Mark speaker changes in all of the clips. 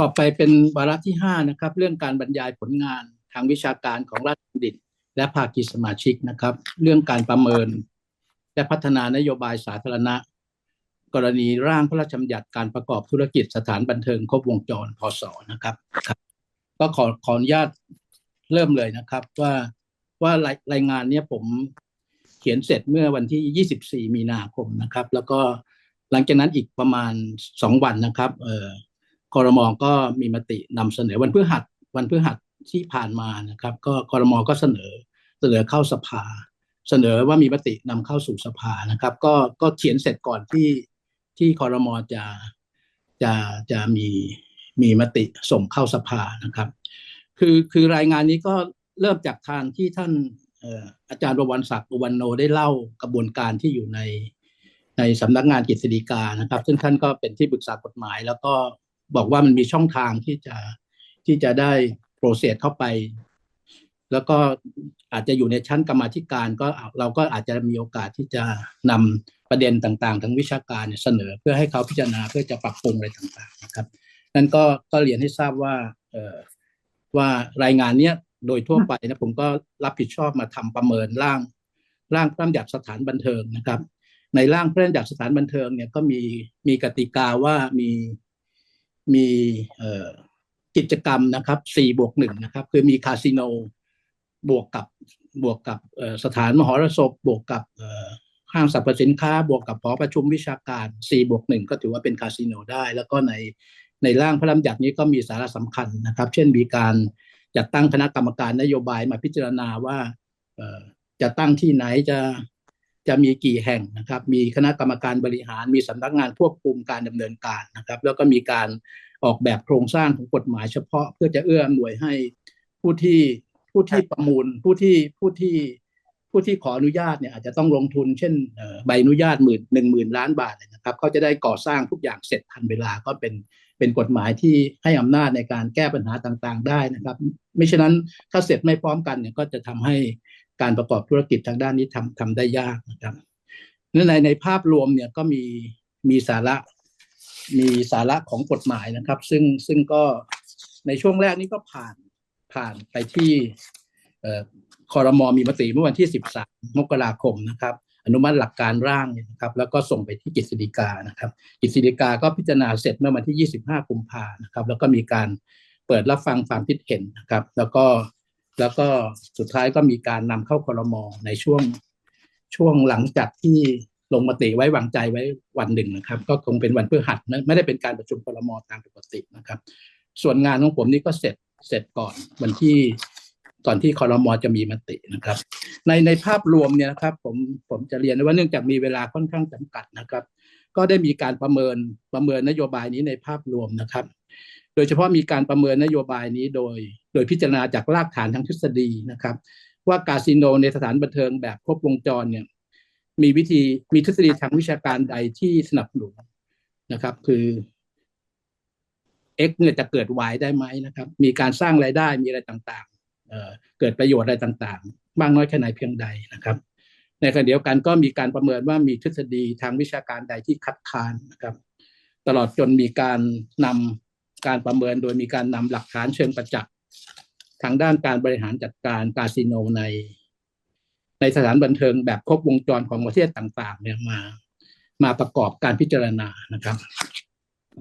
Speaker 1: ต่อไปเป็นวาระที่ห้านะครับเรื่องการบรรยายผลงานทางวิชาการของราชบัณฑิต และภาคีสมาชิกนะครับ เรื่องการประเมิน และพัฒนานโยบายสาธารณะ กรณีร่างพระราชบัญญัติการประกอบธุรกิจสถานบันเทิงครบวงจรพศนะครับครับ ก็ขอขออนุญาตเริ่มเลยนะครับว่าว่ารายรายงานเนี้ยผมเขียนเสร็จเมื่อวันที่ 24 มีนาคมนะครับ แล้วก็หลังจากนั้นอีกประมาณ 2 วันนะครับเอ่อ คอรมอก็มีมตินำเสนอวันพฤหัสวันพฤหัสที่ผ่านมานะครับ ก็คอรมอก็เสนอเสนอเข้าสภา เสนอว่ามีมตินำเข้าสู่สภานะครับ ก็ก็เขียนเสร็จก่อนที่ที่คอรมอจะจะจะมีมีมติส่งเข้าสภานะครับ คือคือรายงานนี้ก็เริ่มจากทางที่ท่านเอ่ออาจารย์ประวันศักดิ์อุวันโนได้เล่ากระบวนการที่อยู่ในในสำนักงานกฤษฎีกานะครับ ซึ่งท่านก็เป็นที่ปรึกษากฎหมาย แล้วก็ บอกว่ามันมีช่องทางที่จะที่จะได้โปรเซสเข้าไป แล้วก็อาจจะอยู่ในชั้นกรรมาธิการก็เราก็อาจจะมีโอกาสที่จะนำประเด็นต่างๆ ทั้งวิชาการเเสนอเพื่อให้เขาพิจารณาเพื่อจะปรับปรุงอะไรต่างๆนะครับ นั่นก็ก็เรียนให้ทราบว่าเออว่ารายงานเนี้ยโดยทั่วไปนะผมก็รับผิดชอบมาทำประเมินร่าง ร่างพระราชบัญญัติสถานบันเทิงนะครับ ในร่างพระราชบัญญัติสถานบันเทิงเนี่ยก็มีมีกติกาว่ามี มีกิจกรรมนะครับสี่บวกหนึ่งนะครับคือมีคาสิโนบวกกับบวกกับสถานมหรสพบวกกับห้างสรรพสินค้า บวกกับหอประชุมวิชาการสี่บวกหนึ่งก็ถือว่าเป็นคาสิโนได้ แล้วก็ในในร่างพระราชบัญญัตินี้ก็มีสาระสำคัญนะครับ เช่นมีการจัดตั้งคณะกรรมการนโยบายมาพิจารณาว่าจะตั้งที่ไหนจะ จะมีกี่แห่งนะครับ มีคณะกรรมการบริหาร มีสำนักงานควบคุมการดำเนินการนะครับ แล้วก็มีการออกแบบโครงสร้างของกฎหมายเฉพาะ เพื่อจะเอื้ออำนวยให้ผู้ที่ผู้ที่ประมูลผู้ที่ผู้ที่ผู้ที่ขออนุญาตเนี่ยอาจจะต้องลงทุน เช่นใบอนุญาตหมื่นหนึ่งหมื่นล้านบาทเนี่ยนะครับเขาจะได้ก่อสร้างทุกอย่างเสร็จทันเวลาก็เป็น เป็นกฎหมายที่ให้อำนาจในการแก้ปัญหาต่างๆ ได้นะครับ ไม่ฉะนั้นถ้าเสร็จไม่พร้อมกันเนี่ยก็จะทำให้การประกอบธุรกิจทางด้านนี้ทำทำได้ยากนะครับในในภาพรวมเนี่ยก็มีมีสาระมีสาระของกฎหมายนะครับ ซึ่งซึ่งก็ในช่วงแรกนี้ก็ผ่านผ่านไปที่เอ่อคอรมอมีมติเมื่อวันที่ 13 มกราคมนะครับ อนุมัติหลักการร่างเนี่ยนะครับแล้วก็ส่งไปที่กฤษฎีกานะครับกฤษฎีกาก็พิจารณาเสร็จเมื่อวันที่ 25 กุมภานะครับแล้วก็มีการเปิดรับฟังความคิดเห็นนะครับ แล้วก็แล้วก็สุดท้ายก็มีการนำเข้าคอรมอในช่วงช่วงหลังจากที่ลงมติไว้วางใจไว้วันหนึ่งนะครับ ก็คงเป็นวันพฤหัสไม่ได้เป็นการประชุมคอรมอตามปกตินะครับ ส่วนงานของผมนี่ก็เสร็จเสร็จก่อนวันที่ ก่อนที่คอรมอจะมีมตินะครับ ในในภาพรวมเนี่ยนะครับ ผมผมจะเรียนว่าเนื่องจากมีเวลาค่อนข้างจำกัดนะครับ ก็ได้มีการประเมินประเมินนโยบายนี้ในภาพรวมนะครับ โดยเฉพาะมีการประเมินนโยบายนี้โดย โดยพิจารณาจากรากฐานทางทฤษฎีนะครับ ว่าคาสิโนในสถานบันเทิงแบบครบวงจรเนี่ยมีวิธีมีทฤษฎีทางวิชาการใดที่สนับสนุนนะครับ คือ x เนี่ยจะเกิด y ได้ไหมนะครับ มีการสร้างรายได้มีอะไรต่าง เกิดประโยชน์อะไรต่างๆ มากน้อยแค่ไหนเพียงใดนะครับ ในขณะเดียวกันก็มีการประเมินว่ามีทฤษฎีทางวิชาการใดที่คัดค้านนะครับ ตลอดจนมีการนำการประเมินโดยมีการนำหลักฐานเชิงประจักษ์ทางด้านการบริหารจัดการคาสิโนใน ในสถานบันเทิงแบบครบวงจรของประเทศต่างๆ เนี่ยมามาประกอบการพิจารณานะครับ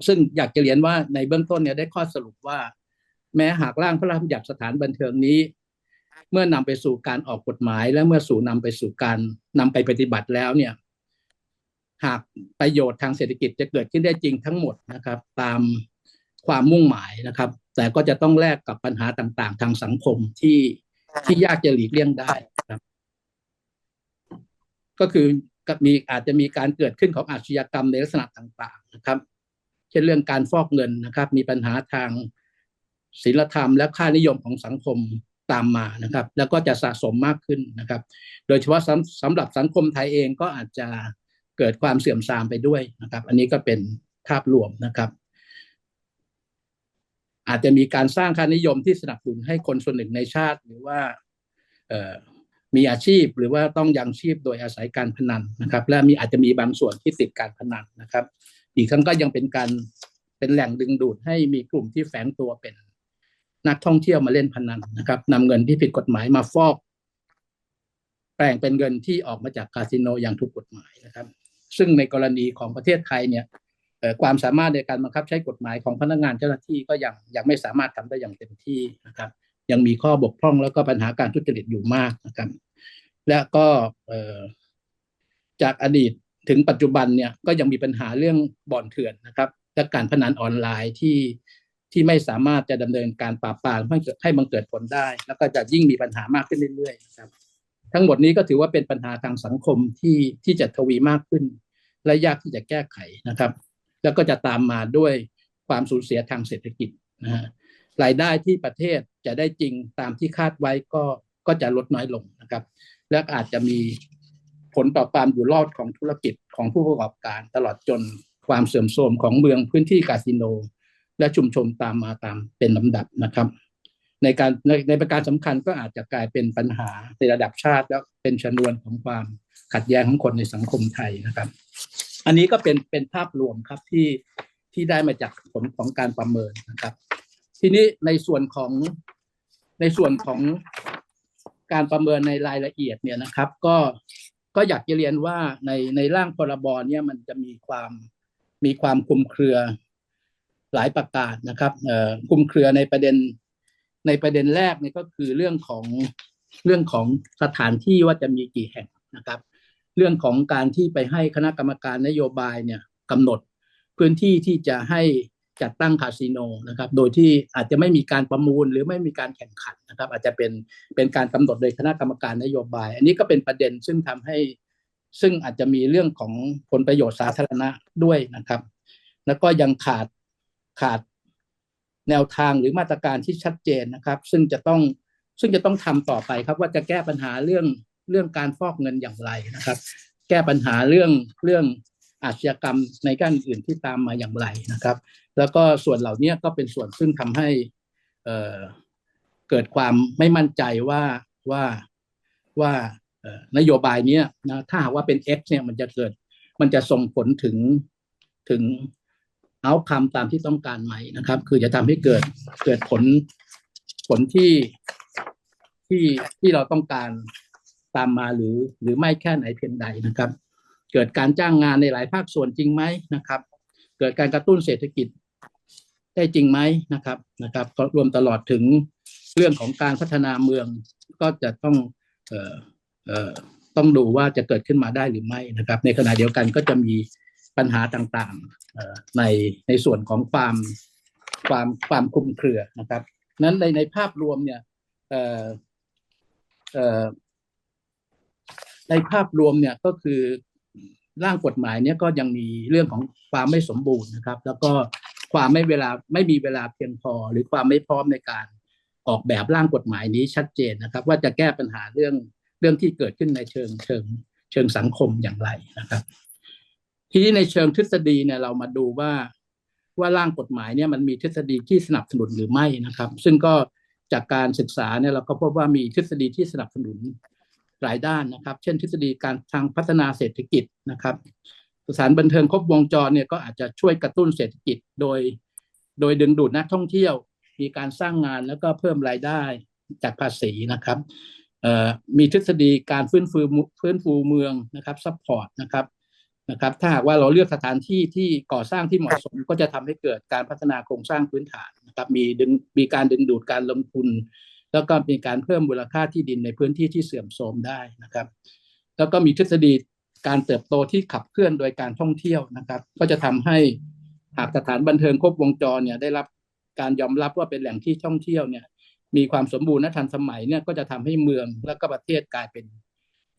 Speaker 1: ซึ่งอยากจะเรียนว่าในเบื้องต้นเนี่ยได้ข้อสรุปว่า แม้หากร่างพระราชบัญญัติสถานบันเทิงนี้ เมื่อนำไปสู่การออกกฎหมาย และเมื่อสู่นำไปสู่การนำไปปฏิบัติแล้วเนี่ย หากประโยชน์ทางเศรษฐกิจจะเกิดขึ้นได้จริงทั้งหมดนะครับ ตามความมุ่งหมายนะครับ แต่ก็จะต้องแลกกับปัญหาต่างๆ ทางสังคมที่ที่ยากจะหลีกเลี่ยงได้ครับ ก็คือมีอาจจะมีการเกิดขึ้นของอาชญากรรมในลักษณะต่างๆนะครับ เช่นเรื่องการฟอกเงินนะครับ มีปัญหาทาง ศีลธรรมและค่านิยมของสังคมตามมานะครับ แล้วก็จะสะสมมากขึ้นนะครับ โดยเฉพาะสำสำหรับสังคมไทยเองก็อาจจะเกิดความเสื่อมทรามไปด้วยนะครับ อันนี้ก็เป็นภาพรวมนะครับ อาจจะมีการสร้างค่านิยมที่สนับสนุนให้คนส่วนหนึ่งในชาติ หรือว่ามีอาชีพหรือว่าต้องยังชีพโดยอาศัยการพนันนะครับ และมีอาจจะมีบางส่วนที่ติดการพนันนะครับ อีกทั้งก็ยังเป็นการเป็นแหล่งดึงดูดให้มีกลุ่มที่แฝงตัวเป็น นักท่องเที่ยวมาเล่นพนันนะครับนำเงินที่ผิดกฎหมายมาฟอก แปลงเป็นเงินที่ออกมาจากคาสิโนอย่างถูกกฎหมายนะครับ ซึ่งในกรณีของประเทศไทยเนี่ยความสามารถในการบังคับใช้กฎหมายของพนักงานเจ้าหน้าที่ก็ยังยังไม่สามารถทำได้อย่างเต็มที่นะครับ ยังมีข้อบกพร่องแล้วก็ปัญหาการทุจริตอยู่มากนะครับ และก็จากอดีตถึงปัจจุบันเนี่ยก็ยังมีปัญหาเรื่องบ่อนเถื่อนนะครับและการพนันออนไลน์ที่ ที่ไม่สามารถจะดำเนินการปราบปรามให้บังเกิดผลได้ แล้วก็จะยิ่งมีปัญหามากขึ้นเรื่อยๆครับ ทั้งหมดนี้ก็ถือว่าเป็นปัญหาทางสังคมที่ที่จะทวีมากขึ้น และยากที่จะแก้ไขนะครับ แล้วก็จะตามมาด้วยความสูญเสียทางเศรษฐกิจนะฮะรายได้ที่ประเทศจะได้จริงตามที่คาดไว้ก็ก็จะลดน้อยลงนะครับ และอาจจะมีผลต่อความอยู่รอดของธุรกิจของผู้ประกอบการ ตลอดจนความเสื่อมโทรมของเมืองพื้นที่คาสิโน และชุมชนตามมาตามเป็นลำดับนะครับ ในการในในประการสำคัญก็อาจจะกลายเป็นปัญหาในระดับชาติ แล้วเป็นชนวนของความขัดแย้งของคนในสังคมไทยนะครับ อันนี้ก็เป็นเป็นภาพรวมครับที่ที่ได้มาจากผลของการประเมินนะครับ ทีนี้ในส่วนของในส่วนของการประเมินในรายละเอียดเนี่ยนะครับ ก็ก็อยากจะเรียนว่าในในร่างพรบเนี่ยมันจะมีความมีความคุมเครือ หลายประการนะครับเอ่อคุมเครือในประเด็นในประเด็นแรกเนี่ยก็คือเรื่องของเรื่องของสถานที่ว่าจะมีกี่แห่งนะครับ เรื่องของการที่ไปให้คณะกรรมการนโยบายเนี่ยกำหนดพื้นที่ที่จะให้จัดตั้งคาสิโนนะครับ โดยที่อาจจะไม่มีการประมูลหรือไม่มีการแข่งขันนะครับ อาจจะเป็นเป็นการกำหนดโดยคณะกรรมการนโยบาย อันนี้ก็เป็นประเด็นซึ่งทำให้ซึ่งอาจจะมีเรื่องของผลประโยชน์สาธารณะด้วยนะครับ แล้วก็ยังขาด ขาดแนวทางหรือมาตรการที่ชัดเจนนะครับ ซึ่งจะต้องซึ่งจะต้องทำต่อไปครับ ว่าจะแก้ปัญหาเรื่องเรื่องการฟอกเงินอย่างไรนะครับ แก้ปัญหาเรื่องเรื่องอาชญากรรมในด้านอื่นที่ตามมาอย่างไรนะครับ แล้วก็ส่วนเหล่านี้ก็เป็นส่วนซึ่งทำให้เเกิดความไม่มั่นใจว่าว่าว่านโยบายนี้นะถ้าหากว่าเป็น X เนี่ยมันจะเกิดมันจะส่งผลถึงถึง เอาคำตามที่ต้องการไหมนะครับ คือจะทำให้เกิดเกิดผลผลที่ที่ที่เราต้องการตามมาหรือหรือไม่แค่ไหนเพียงใดนะครับ เกิดการจ้างงานในหลายภาคส่วนจริงไหมนะครับ เกิดการกระตุ้นเศรษฐกิจได้จริงไหมนะครับนะครับก็รวมตลอดถึงเรื่องของการพัฒนาเมืองก็จะต้องเอ่อเอ่อต้องดูว่าจะเกิดขึ้นมาได้หรือไม่นะครับ ในขณะเดียวกันก็จะมี ปัญหาต่างๆในในส่วนของความความความคลุมเครือนะครับนั้นในในภาพรวมเนี่ยในภาพรวมเนี่ยก็คือร่างกฎหมายเนี่ยก็ยังมีเรื่องของความไม่สมบูรณ์นะครับ แล้วก็ความไม่เวลาไม่มีเวลาเพียงพอ หรือความไม่พร้อมในการออกแบบร่างกฎหมายนี้ชัดเจนนะครับ ว่าจะแก้ปัญหาเรื่องเรื่องที่เกิดขึ้นในเชิงเชิงเชิงสังคมอย่างไรนะครับ ทีนี้ในเชิงทฤษฎีเนี่ยเรามาดูว่าว่าร่างกฎหมายเนี่ยมันมีทฤษฎีที่สนับสนุนหรือไม่นะครับ ซึ่งก็จากการศึกษาเนี่ยเราก็พบว่ามีทฤษฎีที่สนับสนุนหลายด้านนะครับ เช่น ทฤษฎีการทางพัฒนาเศรษฐกิจนะครับสถานบันเทิงครบวงจรเนี่ยก็อาจจะช่วยกระตุ้นเศรษฐกิจโดย โดยดึงดูดนักท่องเที่ยว มีการสร้างงานแล้วก็เพิ่มรายได้จากภาษีนะครับมีทฤษฎีการฟื้นฟูฟื้นฟูเมืองนะครับซัพพอร์ตนะครับ นะครับ ถ้าหากว่าเราเลือกสถานที่ที่ก่อสร้างที่เหมาะสมก็จะทำให้เกิดการพัฒนาโครงสร้างพื้นฐานนะครับ มีดึงมีการดึงดูดการลงทุน แล้วก็มีการเพิ่มมูลค่าที่ดินในพื้นที่ที่เสื่อมโทรมได้นะครับ แล้วก็มีทฤษฎีการเติบโตที่ขับเคลื่อนโดยการท่องเที่ยวนะครับ ก็จะทำให้หากสถานบันเทิงครบวงจรเนี่ยได้รับการยอมรับว่าเป็นแหล่งที่ท่องเที่ยวเนี่ย มีความสมบูรณ์และทันสมัยเนี่ยก็จะทำให้เมืองและก็ประเทศกลายเป็น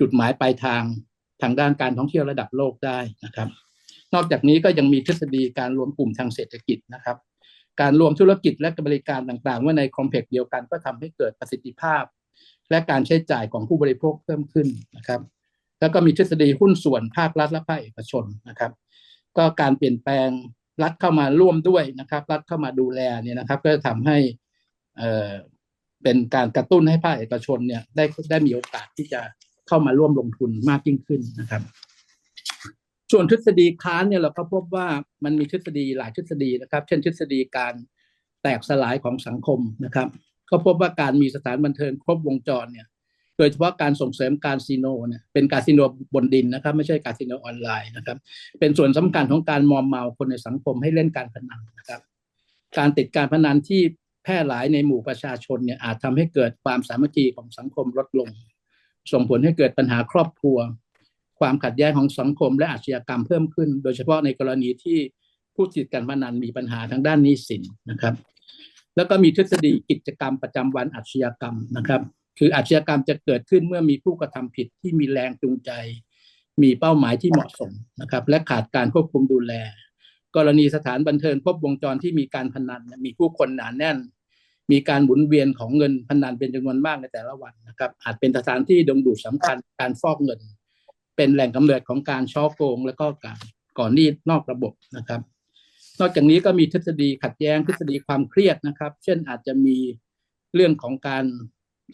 Speaker 1: จุดหมายปลายทาง ทางด้านการท่องเที่ยวระดับโลกได้นะครับ นอกจากนี้ก็ยังมีทฤษฎีการรวมกลุ่มทางเศรษฐกิจนะครับ การรวมธุรกิจและบริการต่างๆ ไว้ในคอมเพล็กซ์เดียวกันก็ทำให้เกิดประสิทธิภาพ และการใช้จ่ายของผู้บริโภคเพิ่มขึ้นนะครับ แล้วก็มีทฤษฎีหุ้นส่วนภาครัฐและภาคเอกชนนะครับ ก็การเปลี่ยนแปลงรัฐเข้ามาร่วมด้วยนะครับ รัฐเข้ามาดูแลเนี่ยนะครับ ก็จะทำให้เอ่อเป็นการกระตุ้นให้ภาคเอกชนเนี่ยได้ได้มีโอกาสที่จะ เข้ามาร่วมลงทุนมากยิ่งขึ้นนะครับ ส่วนทฤษฎีค้านเนี่ยเราก็พบว่ามันมีทฤษฎีหลายทฤษฎีนะครับ เช่น ทฤษฎีการแตกสลายของสังคมนะครับ ก็พบว่าการมีสถานบันเทิงครบวงจรเนี่ยโดยเฉพาะการส่งเสริมการซีโนเนี่ยเป็นการซีโนบนดินนะครับ ไม่ใช่การซีโนออนไลน์นะครับ เป็นส่วนสำคัญของการมอมเมาคนในสังคมให้เล่นการพนันนะครับ การติดการพนันที่แพร่หลายในหมู่ประชาชนเนี่ยอาจทำให้เกิดความสามัคคีของสังคมลดลง ส่งผลให้เกิดปัญหาครอบครัว ความขัดแย้งของสังคมและอาชญากรรมเพิ่มขึ้น โดยเฉพาะในกรณีที่ผู้ติดการพนันมีปัญหาทางด้านหนี้สินนะครับ แล้วก็มีทฤษฎีกิจกรรมประจำวันอาชญากรรมนะครับ คืออาชญากรรมจะเกิดขึ้นเมื่อมีผู้กระทำผิดที่มีแรงจูงใจ มีเป้าหมายที่เหมาะสมนะครับ และขาดการควบคุมดูแล กรณีสถานบันเทิงครบวงจรที่มีการพนันมีผู้คนหนาแน่น มีการหมุนเวียนของเงินพนันเป็นจำนวนมากในแต่ละวันนะครับ อาจเป็นสถานที่ดงดูดสำคัญการฟอกเงิน เป็นแหล่งกำเนิดของการช่อโกง และก็การก่อนหนี้นอกระบบนะครับ นอกจากนี้ก็มีทฤษฎีขัดแย้งทฤษฎีความเครียดนะครับ เช่นอาจจะมีเรื่องของการ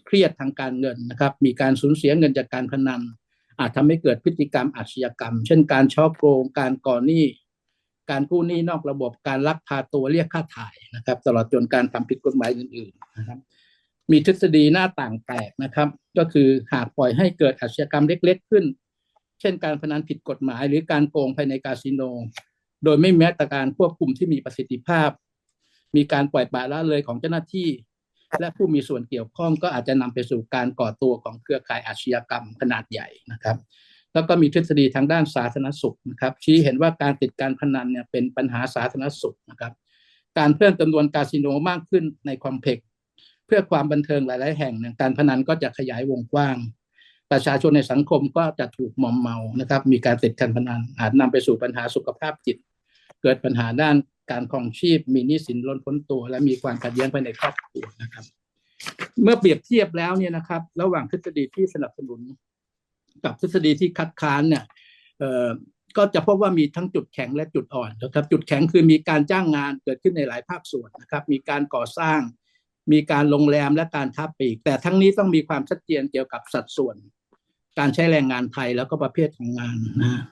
Speaker 1: เครียดทางการเงินนะครับ มีการสูญเสียเงินจากการพนันอาจทำให้เกิดพฤติกรรมอาชญากรรม เช่นการช่อโกง การก่อนหนี้ การกู้หนี้นอกระบบการลักพาตัวเรียกค่าถ่ายนะครับ ตลอดจนการทำผิดกฎหมายอื่นๆนะครับมีทฤษฎีหน้าต่างแตกนะครับ ก็คือหากปล่อยให้เกิดอาชญากรรมเล็ก ๆ ขึ้น เช่นการพนันผิดกฎหมาย หรือการโกงภายในคาสิโน โดยไม่แม้แต่การควบคุมที่มีประสิทธิภาพ มีการปล่อยปละละเลยของเจ้าหน้าที่ และผู้มีส่วนเกี่ยวข้องก็อาจจะนำไปสู่การก่อตัวของเครือข่ายอาชญากรรมขนาดใหญ่นะครับ แล้วก็มีทฤษฎีทางด้านสาธารณสุขนะครับ ชี้เห็นว่าการติดการพนันเนี่ยเป็นปัญหาสาธารณสุขนะครับ การเพิ่มจำนวนคาสิโนมากขึ้นในคอมเพล็กเพื่อความบันเทิงหลาย ๆ แห่งเนี่ยการพนันก็จะขยายวงกว้าง ประชาชนในสังคมก็จะถูกมอมเมานะครับ มีการติดการพนันอาจนำไปสู่ปัญหาสุขภาพจิต เกิดปัญหาด้านการครองชีพ มีหนี้สินล้นพ้นตัว และมีความขัดแย้งภายในครอบครัวนะครับ เมื่อเปรียบเทียบแล้วเนี่ยนะครับ ระหว่างทฤษฎีที่สนับสนุน กับทฤษฎีที่คัดค้านเนี่ยก็จะพบว่ามีทั้งจุดแข็งและจุดอ่อนนะครับ จุดแข็งคือมีการจ้างงานเกิดขึ้นในหลายภาคส่วนนะครับ มีการก่อสร้าง มีการโรงแรมและการค้าปลีก แต่ทั้งนี้ต้องมีความชัดเจนเกี่ยวกับสัดส่วน การใช้แรงงานไทยแล้วก็ประเภทของงานนะ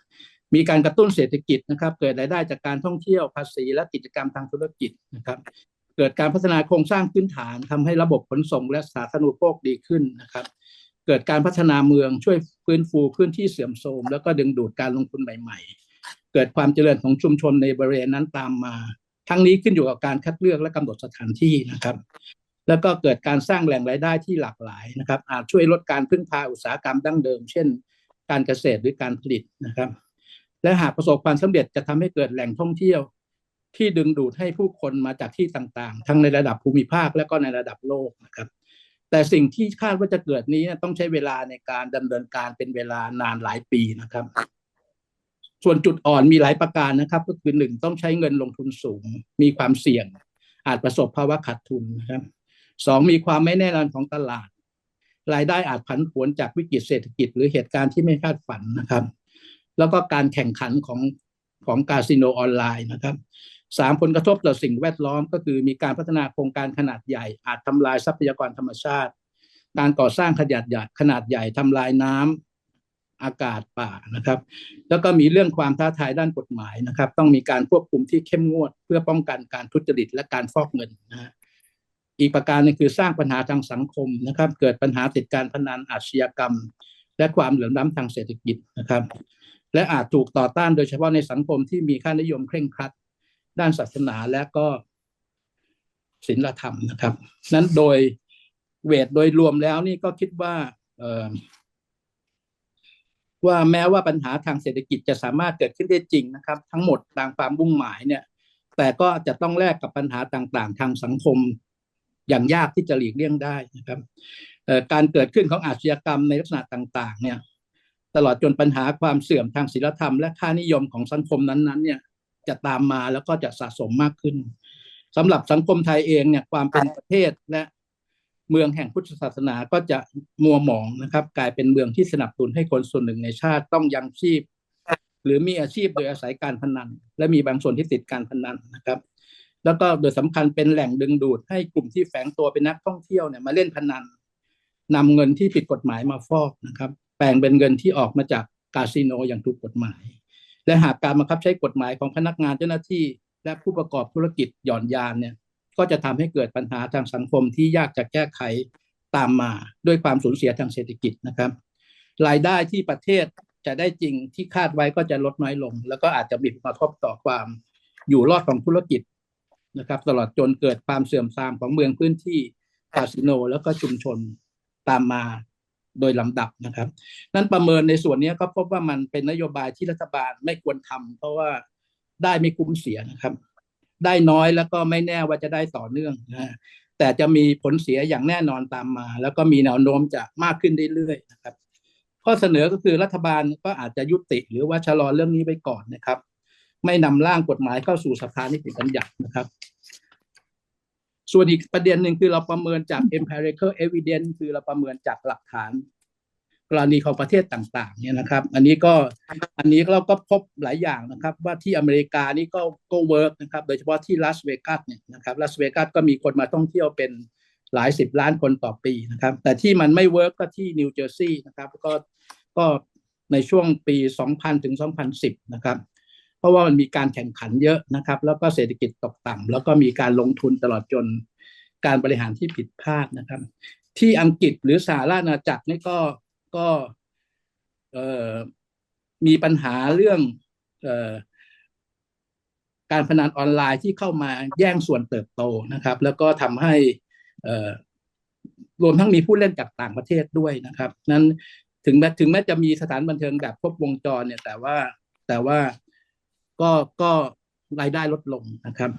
Speaker 1: มีการกระตุ้นเศรษฐกิจนะครับ เกิดรายได้จากการท่องเที่ยวภาษีและกิจกรรมทางธุรกิจนะครับ เกิดการพัฒนาโครงสร้างพื้นฐานทำให้ระบบขนส่งและสาธารณูปโภคดีขึ้นนะครับ เกิดการพัฒนาเมืองช่วยฟื้นฟูพื้นที่เสื่อมโทรมแล้วก็ดึงดูดการลงทุนใหม่ ๆ เกิดความเจริญของชุมชนในบริเวณนั้นตามมา ทั้งนี้ขึ้นอยู่กับการคัดเลือกและกำหนดสถานที่นะครับ แล้วก็เกิดการสร้างแหล่งรายได้ที่หลากหลายนะครับ อาจช่วยลดการพึ่งพาอุตสาหกรรมดั้งเดิม เช่น การเกษตรหรือการผลิตนะครับ และหากประสบความสำเร็จจะทำให้เกิดแหล่งท่องเที่ยว ที่ดึงดูดให้ผู้คนมาจากที่ต่างๆ ทั้งในระดับภูมิภาคและก็ในระดับโลกนะครับ แต่สิ่งที่คาดว่าจะเกิดนี้ต้องใช้เวลาในการดำเนินการเป็นเวลานานหลายปีนะครับ ส่วนจุดอ่อนมีหลายประการนะครับ ก็คือหนึ่งต้องใช้เงินลงทุนสูง มีความเสี่ยง อาจประสบภาวะขาดทุนนะครับสองมีความไม่แน่นอนของตลาด รายได้อาจผันผวนจากวิกฤตเศรษฐกิจ หรือเหตุการณ์ที่ไม่คาดฝันนะครับ แล้วก็การแข่งขันของของคาสิโนออนไลน์นะครับ สามผลกระทบต่อสิ่งแวดล้อมก็คือมีการพัฒนาโครงการขนาดใหญ่ อาจทำลายทรัพยากรธรรมชาติ การก่อสร้างขนาดใหญ่ขนาดใหญ่ทำลายน้ำอากาศป่านะครับ แล้วก็มีเรื่องความท้าทายด้านกฎหมายนะครับ ต้องมีการควบคุมที่เข้มงวด เพื่อป้องกันการทุจริตและการฟอกเงินนะฮะอีกประการหนึงคือสร้างปัญหาทางสังคมนะครับ เกิดปัญหาติดการพนันอาชญากรรม และความเหลื่อมล้ำทางเศรษฐกิจนะครับ และอาจถูกต่อต้านโดยเฉพาะในสังคมที่มีค่านิยมเคร่งครัด ด้านศาสนาและก็ศีลธรรมนะครับ นั้นโดยเวทโดยรวมแล้วนี่ก็คิดว่าว่าแม้ว่าปัญหาทางเศรษฐกิจจะสามารถเกิดขึ้นได้จริงนะครับ ทั้งหมดตามความมุ่งหมายเนี่ย แต่ก็จะต้องแลกกับปัญหาต่างๆ ทางสังคมอย่างยากที่จะหลีกเลี่ยงได้นะครับการเกิดขึ้นของอาชญากรรมในลักษณะต่าง ๆ เนี่ย ตลอดจนปัญหาความเสื่อมทางศีลธรรมและค่านิยมของสังคมนั้นๆ เนี่ย จะตามมาแล้วก็จะสะสมมากขึ้นสำหรับสังคมไทยเองเนี่ยความเป็นประเทศและเมืองแห่งพุทธศาสนาก็จะมัวหมองนะครับ กลายเป็นเมืองที่สนับสนุนให้คนส่วนหนึ่งในชาติต้องยังชีพ หรือมีอาชีพโดยอาศัยการพนัน และมีบางส่วนที่ติดการพนันนะครับ แล้วก็โดยสำคัญเป็นแหล่งดึงดูดให้กลุ่มที่แฝงตัวเป็นนักท่องเที่ยวเนี่ยมาเล่นพนันนำเงินที่ผิดกฎหมายมาฟอกนะครับ แปลงเป็นเงินที่ออกมาจากคาสิโนอย่างถูกกฎหมาย และหากการบังคับใช้กฎหมายของพนักงานเจ้าหน้าที่ และผู้ประกอบธุรกิจหย่อนยานเนี่ยก็จะทำให้เกิดปัญหาทางสังคมที่ยากจะแก้ไขตามมาด้วยความสูญเสียทางเศรษฐกิจนะครับ รายได้ที่ประเทศจะได้จริงที่คาดไว้ก็จะลดน้อยลง แล้วก็อาจจะมีผลกระทบต่อความอยู่รอดของธุรกิจนะครับ ตลอดจนเกิดความเสื่อมทรามของเมืองพื้นที่คาสิโน แล้วก็ชุมชนตามมา โดยลำดับนะครับนั้นประเมินในส่วนนี้ก็พบว่ามันเป็นนโยบายที่รัฐบาลไม่ควรทำเพราะว่าได้ไม่คุ้มเสียนะครับ ได้น้อยแล้วก็ไม่แน่ว่าจะได้ต่อเนื่องนะแต่จะมีผลเสียอย่างแน่นอนตามมา แล้วก็มีแนวโน้มจะมากขึ้นเรื่อยๆนะครับ ข้อเสนอก็คือรัฐบาลก็อาจจะยุติ หรือว่าชะลอเรื่องนี้ไปก่อนนะครับ ไม่นำร่างกฎหมายเข้าสู่สภานิติบัญญัตินะครับ ส่วนอีกประเด็นหนึ่งคือเราประเมินจาก empirical evidence คือเราประเมินจากหลักฐาน กรณีของประเทศต่าง ๆ เนี่ยนะครับ อันนี้ก็อันนี้เราก็พบหลายอย่างนะครับ ว่าที่อเมริกานี่ก็ก็เวิร์กนะครับ โดยเฉพาะที่ลาสเวกัสเนี่ยนะครับลาสเวกัสก็มีคนมาท่องเที่ยวเป็นหลายสิบล้านคนต่อปีนะครับ แต่ที่มันไม่เวิร์กก็ที่นิวเจอร์ซีย์นะครับ ก็ก็ในช่วงปี 2000 ถึง 2010 นะครับ ราะว่ามันมีการแข่งขันเยอะนะครับ แล้วก็เศรษฐกิจตกต่ำแล้วก็มีการลงทุนตลอดจนการบริหารที่ผิดพลาดนะครับ ที่อังกฤษหรือสหราชอาณาจักรนี่ก็ก็เอ่อมีปัญหาเรื่องเอ่อการพนันออนไลน์ที่เข้ามาแย่งส่วนเติบโตนะครับ แล้วก็ทำให้เอ่อรวมทั้งมีผู้เล่นจากต่างประเทศด้วยนะครับ นั้นถึงแม้ถึงแม้จะมีสถานบันเทิงแบบครบวงจรเนี่ย แต่ว่าแต่ว่า ก็ก็รายได้ลดลงนะครับ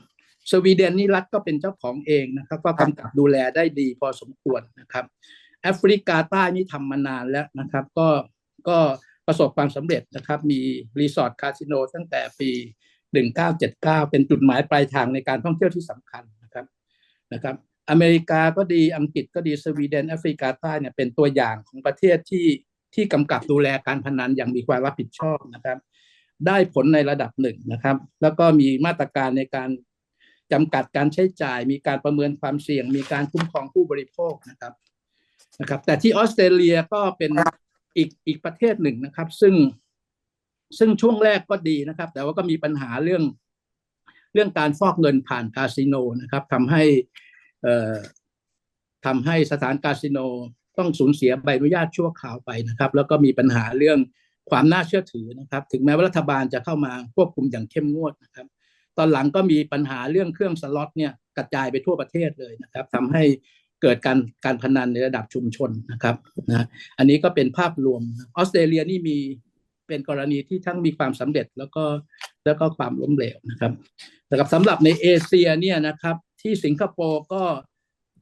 Speaker 1: สวีเดนนี่รัฐก็เป็นเจ้าของเองนะครับก็กำกับดูแลได้ดีพอสมควรนะครับแอฟริกาใต้นี่ทำมานานแล้วนะครับ ก็ก็ประสบความสำเร็จนะครับ มีรีสอร์ทคาสิโนตั้งแต่ปี 1979 เป็นจุดหมายปลายทางในการท่องเที่ยวที่สำคัญนะครับนะครับ อเมริกาก็ดีอังกฤษก็ดีสวีเดนแอฟริกาใต้เนี่ยเป็นตัวอย่างของประเทศที่ที่กำกับดูแลการพนันอย่างมีความรับผิดชอบนะครับ ได้ผลในระดับหนึ่งนะครับ แล้วก็มีมาตรการในการจำกัดการใช้จ่าย มีการประเมินความเสี่ยง มีการคุ้มครองผู้บริโภคนะครับนะครับ แต่ที่ออสเตรเลียก็เป็นอีกอีกประเทศหนึ่งนะครับ ซึ่งซึ่งช่วงแรกก็ดีนะครับ แต่ว่าก็มีปัญหาเรื่องเรื่องการฟอกเงินผ่านคาสิโนนะครับทำให้เอ่อทำให้สถานคาสิโนต้องสูญเสียใบอนุญาตชั่วคราวไปนะครับ แล้วก็มีปัญหาเรื่อง ความน่าเชื่อถือนะครับ ถึงแม้ว่ารัฐบาลจะเข้ามาควบคุมอย่างเข้มงวดนะครับ ตอนหลังก็มีปัญหาเรื่องเครื่องสล็อตเนี่ยกระจายไปทั่วประเทศเลยนะครับทำให้เกิดการการพนันในระดับชุมชนนะครับนะอันนี้ก็เป็นภาพรวมออสเตรเลียนี่มีเป็นกรณีที่ทั้งมีความสำเร็จแล้วก็แล้วก็ความล้มเหลวนะครับนะครับสำหรับในเอเชียเนี่ยนะครับ ที่สิงคโปร์ก็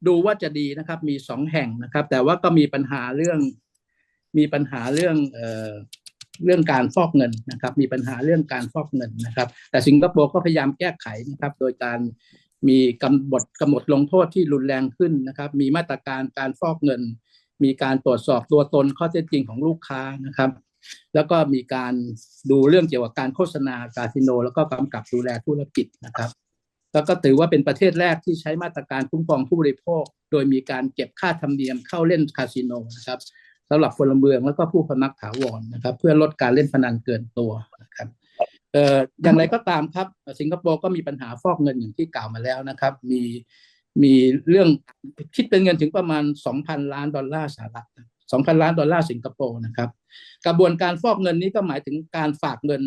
Speaker 1: ดูว่าจะดีนะครับ มีสองแห่งนะครับ แต่ว่าก็มีปัญหาเรื่องมีปัญหาเรื่อง เรื่องการฟอกเงินนะครับ มีปัญหาเรื่องการฟอกเงินนะครับ แต่สิงคโปร์ก็พยายามแก้ไขนะครับ โดยการมีกำหนดกำหนดลงโทษที่รุนแรงขึ้นนะครับ มีมาตรการการฟอกเงิน มีการตรวจสอบตัวตนข้อเท็จจริงของลูกค้านะครับ แล้วก็มีการดูเรื่องเกี่ยวกับการโฆษณาคาสิโน แล้วก็กำกับดูแลธุรกิจนะครับ แล้วก็ถือว่าเป็นประเทศแรกที่ใช้มาตรการคุ้มครองผู้บริโภค โดยมีการเก็บค่าธรรมเนียมเข้าเล่นคาสิโนนะครับ สำหรับพลเมืองแล้วก็ผู้พนักถาวรนะครับ เพื่อลดการเล่นพนันเกินตัวนะครับเอ่ออย่างไรก็ตามครับสิงคโปร์ก็มีปัญหาฟอกเงินอย่างที่กล่าวมาแล้วนะครับ มีมีเรื่องคิดเป็นเงินถึงประมาณ 2,000 ล้านดอลลาร์สหรัฐ2,000 ล้านดอลลาร์สิงคโปร์นะครับ กระบวนการฟอกเงินนี้ก็หมายถึงการฝากเงิน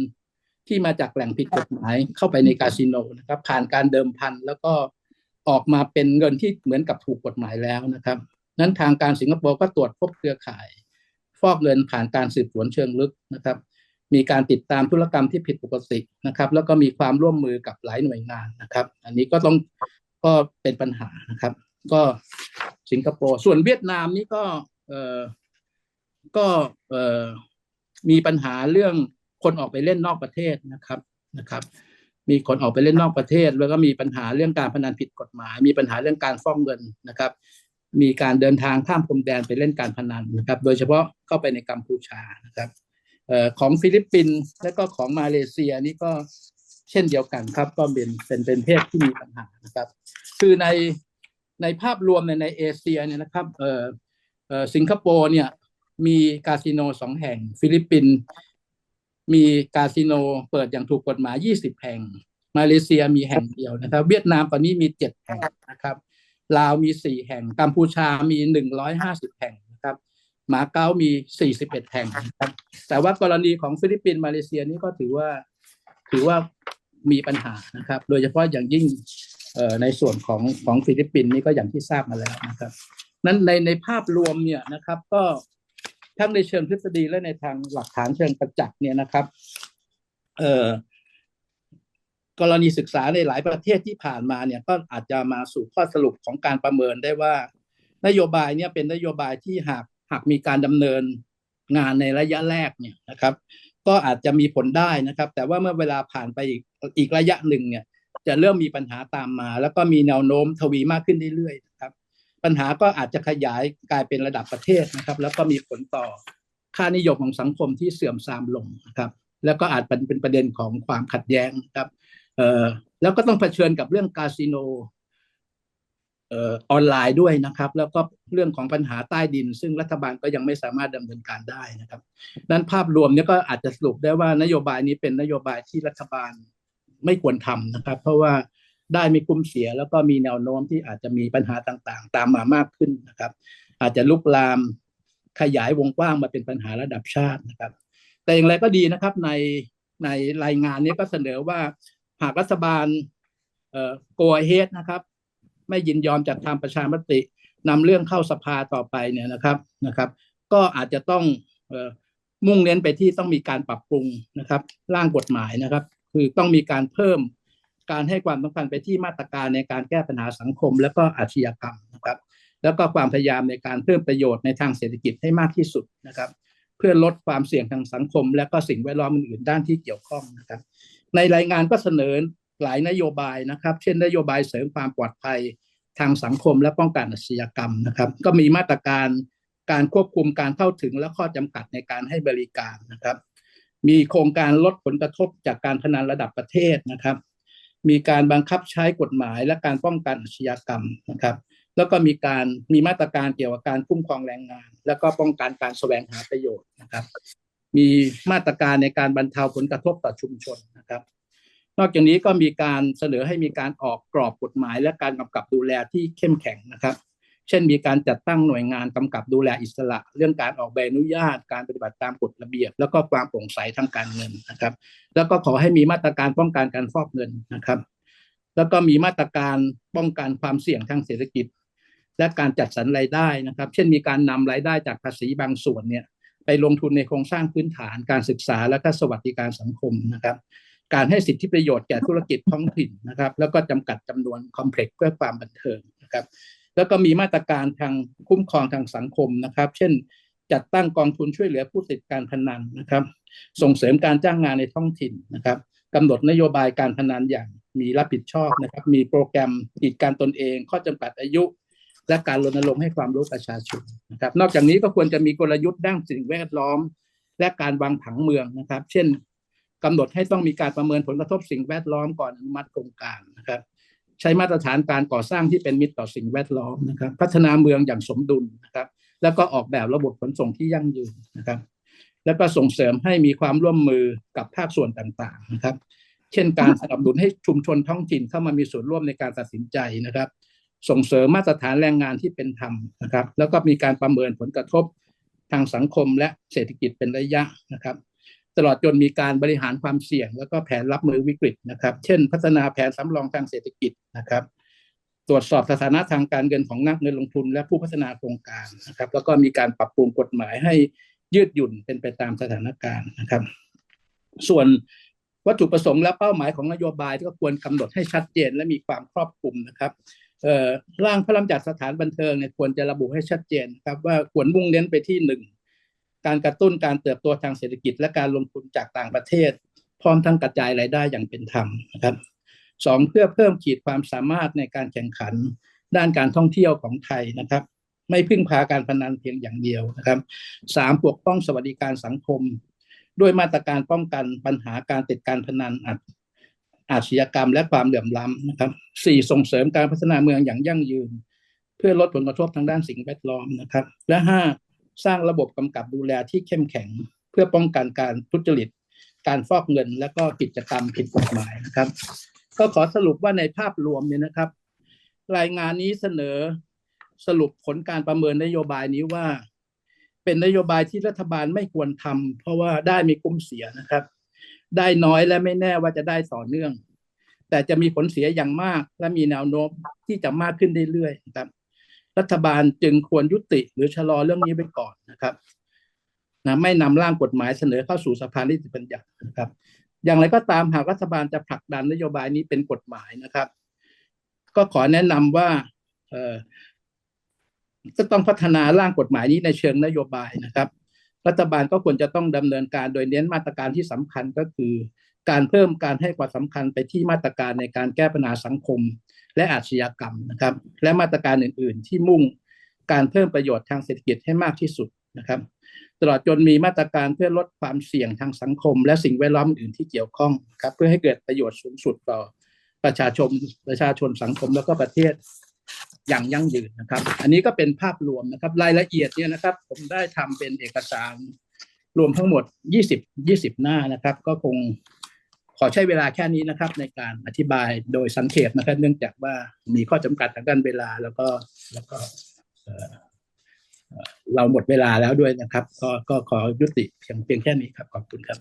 Speaker 1: ที่มาจากแหล่งผิดกฎหมายเข้าไปในคาสิโนนะครับ ผ่านการเดิมพันแล้วก็ออกมาเป็นเงินที่เหมือนกับถูกกฎหมายแล้วนะครับ นั้นทางการสิงคโปร์ก็ตรวจพบเครือข่าย ฟอกเงินผ่านการสืบสวนเชิงลึกนะครับ มีการติดตามธุรกรรมที่ผิดปกตินะครับ แล้วก็มีความร่วมมือกับหลายหน่วยงานนะครับ อันนี้ก็ต้องก็เป็นปัญหานะครับ ก็สิงคโปร์ส่วนเวียดนามนี่ก็เออก็เออมีปัญหาเรื่องคนออกไปเล่นนอกประเทศนะครับนะครับ มีคนออกไปเล่นนอกประเทศ แล้วก็มีปัญหาเรื่องการพนันผิดกฎหมาย มีปัญหาเรื่องการฟ้องเงินนะครับ มีการเดินทางข้ามพรมแดนไปเล่นการพนันนะครับ โดยเฉพาะเข้าไปในกัมพูชานะครับออของฟิลิปปินส์และก็ของมาเลเซียนี่ก็เช่นเดียวกันครับ ก็เป็นเป็นเป็นเพศที่มีปัญหานะครับ คือในในภาพรวมในในเอเชียเนี่ยนะครับเออเออสิงคโปร์เนี่ยมีคาสิโนสองแห่ง ฟิลิปปินส์มีคาสิโนเปิดอย่างถูกกฎหมาย 20 แห่ง มาเลเซียมีแห่งเดียวนะครับ เวียดนามตอนนี้มี 7 แห่งนะครับ ลาวมี4แห่ง กัมพูชามี150แห่งนะครับหมาเก๊ามี41แห่งครับแต่ว่ากรณีของฟิลิปปินส์มาเลเซียนี่ก็ถือว่าถือว่ามีปัญหานะครับ โดยเฉพาะอย่างยิ่งในส่วนของของฟิลิปปินส์นี่ก็อย่างที่ทราบมาแล้วนะครับ นั้นในในภาพรวมเนี่ยนะครับก็ทั้งในเชิงทฤษฎีและในทางหลักฐานเชิงประจักษ์เนี่ยนะครับ เอ่อ กรณีศึกษาในหลายประเทศที่ผ่านมาเนี่ยก็อาจจะมาสู่ข้อสรุปของการประเมินได้ว่า นโยบายเนี่ยเป็นนโยบายที่หากหากมีการดำเนินงานในระยะแรกเนี่ยนะครับ ก็อาจจะมีผลได้นะครับ แต่ว่าเมื่อเวลาผ่านไปอีกอีกระยะหนึ่งเนี่ยจะเริ่มมีปัญหาตามมา แล้วก็มีแนวโน้มทวีมากขึ้นเรื่อยๆนะครับ ปัญหาก็อาจจะขยายกลายเป็นระดับประเทศนะครับ แล้วก็มีผลต่อค่านิยมของสังคมที่เสื่อมทรามลงนะครับ แล้วก็อาจเป็นเป็นประเด็นของความขัดแย้งนะครับ เอ่อแล้วก็ต้องเผชิญกับเรื่องคาสิโนเอ่อออนไลน์ด้วยนะครับ แล้วก็เรื่องของปัญหาใต้ดิน ซึ่งรัฐบาลก็ยังไม่สามารถดำเนินการได้นะครับนั้นภาพรวมเนี่ยก็อาจจะสรุปได้ว่านโยบายนี้เป็นนโยบายที่รัฐบาลไม่ควรทำนะครับ เพราะว่าได้ไม่คุ้มเสีย แล้วก็มีแนวโน้มที่อาจจะมีปัญหาต่างๆ ตามมามากขึ้นนะครับ อาจจะลุกลามขยายวงกว้างมาเป็นปัญหาระดับชาตินะครับ แต่อย่างไรก็ดีนะครับในในรายงานนี้ก็เสนอว่า หากรัฐบาลเอ่อโกเฮดนะครับ ไม่ยินยอมจัดทำประชามตินำเรื่องเข้าสภาต่อไปเนี่ยนะครับนะครับ ก็อาจจะต้องเอ่อมุ่งเน้นไปที่ต้องมีการปรับปรุงนะครับ ร่างกฎหมายนะครับ คือต้องมีการเพิ่มการให้ความสำคัญไปที่มาตรการในการแก้ปัญหาสังคม และก็อาชญากรรมนะครับ แล้วก็ความพยายามในการเพิ่มประโยชน์ในทางเศรษฐกิจให้มากที่สุดนะครับ เพื่อลดความเสี่ยงทางสังคม และก็สิ่งแวดล้อมอื่นๆด้านที่เกี่ยวข้องนะครับ ในรายงานก็เสนอหลายนโยบายนะครับ เช่น นโยบายเสริมความปลอดภัยทางสังคมและป้องกันอาชญากรรมนะครับ ก็มีมาตรการการควบคุมการเข้าถึงและข้อจำกัดในการให้บริการนะครับ มีโครงการลดผลกระทบจากการพนันระดับประเทศนะครับ มีการบังคับใช้กฎหมายและการป้องกันอาชญากรรมนะครับ แล้วก็มีการมีมาตรการเกี่ยวกับการคุ้มครองแรงงาน แล้วก็ป้องกันการแสวงหาประโยชน์นะครับ มีมาตรการในการบรรเทาผลกระทบต่อชุมชน นะครับ นอกจากนี้ก็มีการเสนอให้มีการออกกรอบกฎหมาย และการกำกับดูแลที่เข้มแข็งนะครับ เช่นมีการจัดตั้งหน่วยงานกำกับดูแลอิสระ เรื่องการออกใบอนุญาต การปฏิบัติตามกฎระเบียบ แล้วก็ความโปร่งใสทางการเงินนะครับ แล้วก็ขอให้มีมาตรการป้องกันการฟอกเงินนะครับ แล้วก็มีมาตรการป้องกันความเสี่ยงทางเศรษฐกิจ และการจัดสรรรายได้นะครับ เช่นมีการนำรายได้จากภาษีบางส่วนเนี่ยไปลงทุนในโครงสร้างพื้นฐานการศึกษาและก็สวัสดิการสังคมนะครับ การให้สิทธิประโยชน์แก่ธุรกิจท้องถิ่นนะครับ แล้วก็จำกัดจำนวนคอมเพล็กซ์เพื่อความบันเทิงนะครับ แล้วก็มีมาตรการทางคุ้มครองทางสังคมนะครับ เช่น จัดตั้งกองทุนช่วยเหลือผู้ติดการพนันนะครับ ส่งเสริมการจ้างงานในท้องถิ่นนะครับกำหนดนโยบายการพนันอย่างมีรับผิดชอบนะครับ มีโปรแกรมกีดการตนเอง ข้อจำกัดอายุ และการรณรงค์ให้ความรู้ประชาชนนะครับ นอกจากนี้ก็ควรจะมีกลยุทธ์ด้านสิ่งแวดล้อม และการวางผังเมืองนะครับ เช่น กำหนดให้ต้องมีการประเมินผลกระทบสิ่งแวดล้อมก่อนอนุมัติโครงการนะครับใช้มาตรฐานการก่อสร้างที่เป็นมิตรต่อสิ่งแวดล้อมนะครับ พัฒนาเมืองอย่างสมดุลนะครับ แล้วก็ออกแบบระบบขนส่งที่ยั่งยืนนะครับ แล้วก็ส่งเสริมให้มีความร่วมมือกับภาคส่วนต่างๆนะครับ เช่นการสนับสนุนให้ชุมชนท้องถิ่นเข้ามามีส่วนร่วมในการตัดสินใจนะครับ ส่งเสริมมาตรฐานแรงงานที่เป็นธรรมนะครับ แล้วก็มีการประเมินผลกระทบทางสังคมและเศรษฐกิจเป็นระยะนะครับ ตลอดจนมีการบริหารความเสี่ยง แล้วก็แผนรับมือวิกฤตนะครับ เช่น พัฒนาแผนสำรองทางเศรษฐกิจนะครับ ตรวจสอบสถานะทางการเงินของนักเงินลงทุน และผู้พัฒนาโครงการนะครับ แล้วก็มีการปรับปรุงกฎหมายให้ยืดหยุ่นเป็นไปตามสถานการณ์นะครับ ส่วนวัตถุประสงค์และเป้าหมายของนโยบายก็ควรกำหนดให้ชัดเจนและมีความครอบคลุมนะครับเอ่อร่างพระราชบัญญัติสถานบันเทิงเนี่ยควรจะระบุให้ชัดเจนครับว่าควรมุ่งเน้นไปที่หนึ่ง การกระตุ้นการเติบโตทางเศรษฐกิจ และการลงทุนจากต่างประเทศ พร้อมทั้งกระจายรายได้อย่างเป็นธรรมนะครับสองเพื่อเพิ่มขีดความสามารถในการแข่งขัน ด้านการท่องเที่ยวของไทยนะครับ ไม่พึ่งพาการพนันเพียงอย่างเดียวนะครับสามปกป้องสวัสดิการสังคม ด้วยมาตรการป้องกันปัญหาการติดการพนันอาอาชญากรรมและความเหลื่อมล้ำนะครับสี่ส่งเสริมการพัฒนาเมืองอย่างยั่งยืน เพื่อลดผลกระทบทางด้านสิ่งแวดล้อมนะครับ และห้า สร้างระบบกำกับดูแลที่เข้มแข็ง เพื่อป้องกันการทุจริต การฟอกเงิน และก็กิจกรรมผิดกฎหมายนะครับ ก็ขอสรุปว่าในภาพรวมเนี่ยนะครับ รายงานนี้เสนอสรุปผลการประเมินนโยบายนี้ว่า เป็นนโยบายที่รัฐบาลไม่ควรทำเพราะว่าได้มีกุ้มเสียนะครับ ได้น้อยและไม่แน่ว่าจะได้ต่อเนื่อง แต่จะมีผลเสียอย่างมาก และมีแนวโน้มที่จะมากขึ้นเรื่อยๆนะครับ รัฐบาลจึงควรยุติหรือชะลอเรื่องนี้ไว้ก่อนนะครับนะไม่นำร่างกฎหมายเสนอเข้าสู่สภานิติบัญญัตินะครับ อย่างไรก็ตามหากรัฐบาลจะผลักดันนโยบายนี้เป็นกฎหมายนะครับ ก็ขอแนะนำว่าเออก็ต้องพัฒนาร่างกฎหมายนี้ในเชิงนโยบายนะครับ รัฐบาลก็ควรจะต้องดำเนินการโดยเน้นมาตรการที่สำคัญก็คือ การเพิ่มการให้ความสำคัญไปที่มาตรการในการแก้ปัญหาสังคม และอาชญากรรมนะครับ และมาตรการอื่น ๆ ที่มุ่งการเพิ่มประโยชน์ทางเศรษฐกิจให้มากที่สุดนะครับ ตลอดจนมีมาตรการเพื่อลดความเสี่ยงทางสังคม และสิ่งแวดล้อมอื่นที่เกี่ยวข้องครับ เพื่อให้เกิดประโยชน์สูงสุดต่อประชาชนประชาชนสังคมแล้วก็ประเทศอย่างยั่งยืนนะครับ อันนี้ก็เป็นภาพรวมนะครับ รายละเอียดเนี่ยนะครับ ผมได้ทำเป็นเอกสารรวมทั้งหมด 20 20 หน้านะครับ ก็คง ขอใช้เวลาแค่นี้นะครับในการอธิบายโดยสังเขตนะครับ เนื่องจากว่ามีข้อจำกัดทางด้านเวลาแล้วก็แล้วก็เอ่อเอ่อเราหมดเวลาแล้วด้วยนะครับ ก็ก็ขอยุติเพียงเพียงแค่นี้ครับขอบคุณครับ